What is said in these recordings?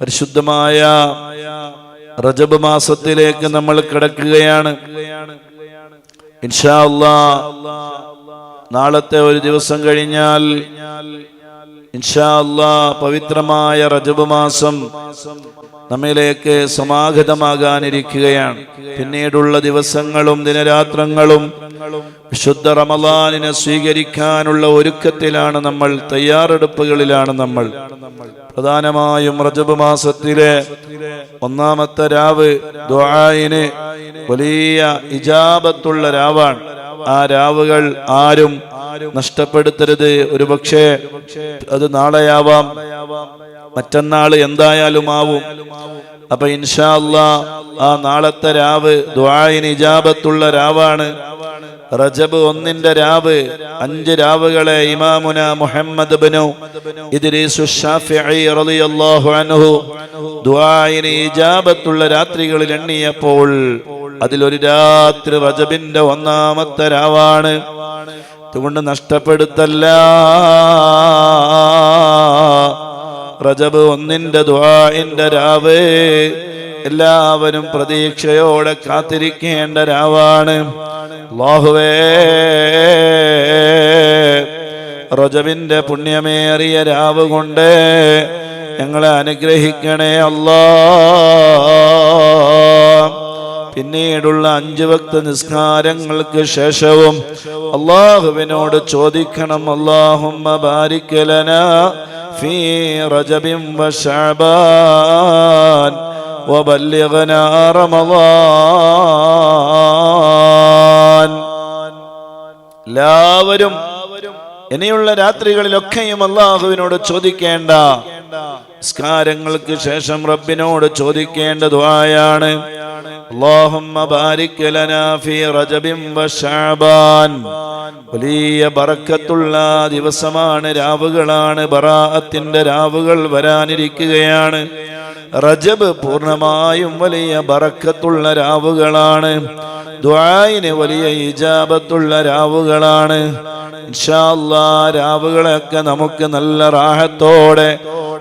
പരിശുദ്ധമായ റജബ് മാസത്തിലേക്ക് നമ്മൾ കിടക്കുകയാണ്. ഇൻഷാ അള്ളാ നാളത്തെ ഒരു ദിവസം കഴിഞ്ഞാൽ ഇൻഷാ അല്ലാ പവിത്രമായ റജബ് മാസം നമ്മിലേക്ക് സമാഗതമാകാനിരിക്കുകയാണ്. പിന്നീടുള്ള ദിവസങ്ങളും ദിനരാത്രങ്ങളും വിശുദ്ധ റമലാനിനെ സ്വീകരിക്കാനുള്ള ഒരുക്കത്തിലാണ് നമ്മൾ തയ്യാറെടുപ്പുകളിലാണ് നമ്മൾ. പ്രധാനമായും റജബ് മാസത്തിലെ ഒന്നാമത്തെ രാവ് ദ്വായിന് വലിയ ഇജാബത്തുള്ള രാവാണ്. ആ രാവുകൾ ആരും നഷ്ടപ്പെടുത്തരുത്. ഒരുപക്ഷെ അത് നാളെയാവാം. മറ്റന്നാൾ എന്തായാലും ആവും അപ്പൊ ഇൻഷാ അല്ലാ ആ നാളത്തെ രാവ് ദ്വായിന് ഇജാബത്തുള്ള രാവാണ്. റജബ് ഒന്നിന്റെ രാവ് അഞ്ച് രാവുകളെ ഇമാമുന മുഹമ്മദ് ബനു അൻഹു ഇജാബത്തുള്ള രാത്രികളിൽ എണ്ണിയപ്പോൾ അതിലൊരു രാത്രി റജബിന്റെ ഒന്നാമത്തെ രാവാണ്. അതുകൊണ്ട് നഷ്ടപ്പെടുത്തല്ല. റജബ് ഒന്നിന്റെ ദ്വാന്റെ രാവ്. എല്ലാവരും പ്രതീക്ഷയോടെ കാത്തിരിക്കേണ്ട രാവാണ്. അല്ലാഹുവേ. റജബിന്റെ പുണ്യമേറിയ രാവ് കൊണ്ട് ഞങ്ങളെ അനുഗ്രഹിക്കണേ അല്ലാ പിന്നീടുള്ള അഞ്ചു ഭക്ത നിസ്കാരങ്ങൾക്ക് ശേഷവും അള്ളാഹുവിനോട് ചോദിക്കണം അള്ളാഹുമ്മ ബാരിക്കലന ഫീ റജബിൻ വശഅബാൻ وبلغنا رمضان എല്ലാവരും ഇനിയുള്ള രാത്രികളിലൊക്കെയും അള്ളാഹുവിനോട് ചോദിക്കേണ്ട സ്കാരങ്ങൾക്ക് ശേഷം റബ്ബിനോട് ചോദിക്കേണ്ട ദുആയാണ് اللهم بارك لنا في رجب وشعبان വലിയ ബറക്കത്തുള്ള ദിവസമാണ് രാവുകളാണ് ബറാഅത്തിന്റെ രാവുകൾ വരാനിരിക്കുകയാണ് റജബ് പൂർണ്ണമായും വലിയ ബറക്കത്തുള്ള രാവുകളാണ് ദ്വായിന് വലിയ ഇജാബത്തുള്ള രാവുകളാണ് ഇൻഷാ അല്ലാ രാവുകളൊക്കെ നമുക്ക് നല്ല റാഹത്തോടെ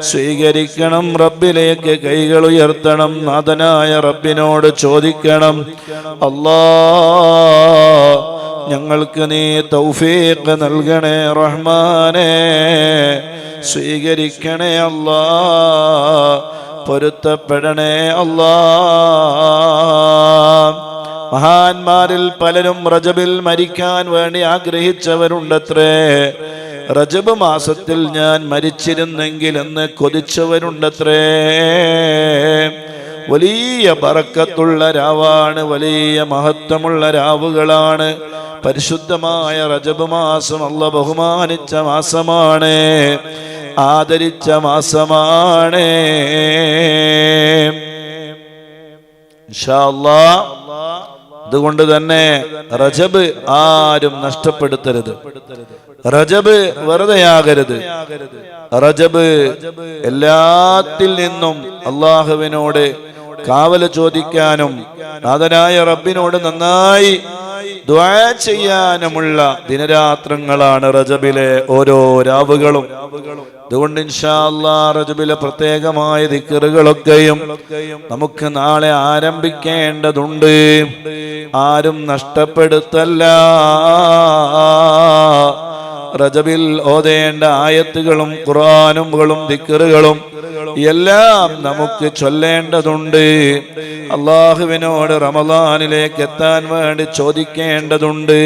സ്വീകരിക്കണം റബ്ബിലേക്ക് കൈകൾ ഉയർത്തണം നാഥനായ റബ്ബിനോട് ചോദിക്കണം. അല്ലാ ഞങ്ങൾക്ക് നീ തൗഫീഖ് നൽകണേ റഹ്മാനെ സ്വീകരിക്കണേ അല്ലാ പൊരുത്തപ്പെടണേ അല്ലാ. മഹാന്മാരിൽ പലരും റജബിൽ മരിക്കാൻ വേണ്ടി ആഗ്രഹിച്ചവരുണ്ടത്രേ. റജബ് മാസത്തിൽ ഞാൻ മരിച്ചിരുന്നെങ്കിൽ എന്ന് കൊതിച്ചവരുണ്ടത്രേ. വലിയ പറക്കത്തുള്ള രാവാണ് വലിയ മഹത്വമുള്ള രാവുകളാണ്. പരിശുദ്ധമായ റജബ് മാസം അല്ല ബഹുമാനിച്ച മാസമാണ് ആദരിച്ച മാസമാണ്. ഇൻഷാ അല്ലാ അതുകൊണ്ട് തന്നെ റജബ് ആരും നഷ്ടപ്പെടുത്തരുത്. റജബ് വെറുതെയാകരുത്. റജബ് എല്ലാത്തിൽ നിന്നും അള്ളാഹുവിനോട് കാവൽ ചോദിക്കാനും നാഥനായ റബ്ബിനോട് നന്നായി ചെയ്യാനുമുള്ള ദിനരാത്രങ്ങളാണ് റജബിലെ ഓരോ രാവുകളും. അതുകൊണ്ട് ഇൻഷാ അല്ലാ റജബിലെ പ്രത്യേകമായ ദിക്കറുകളൊക്കെയും നമുക്ക് നാളെ ആരംഭിക്കേണ്ടതുണ്ട്. ആരും നഷ്ടപ്പെടുത്തല്ല. റജബിൽ ഓതേണ്ട ആയത്തുകളും ഖുറാനുകളും ദിക്കറുകളും എല്ലാം നമുക്ക് ചൊല്ലേണ്ടതുണ്ട്. അള്ളാഹുവിനോട് റമദാനിലേക്ക് എത്താൻ വേണ്ടി ചോദിക്കേണ്ടതുണ്ട്.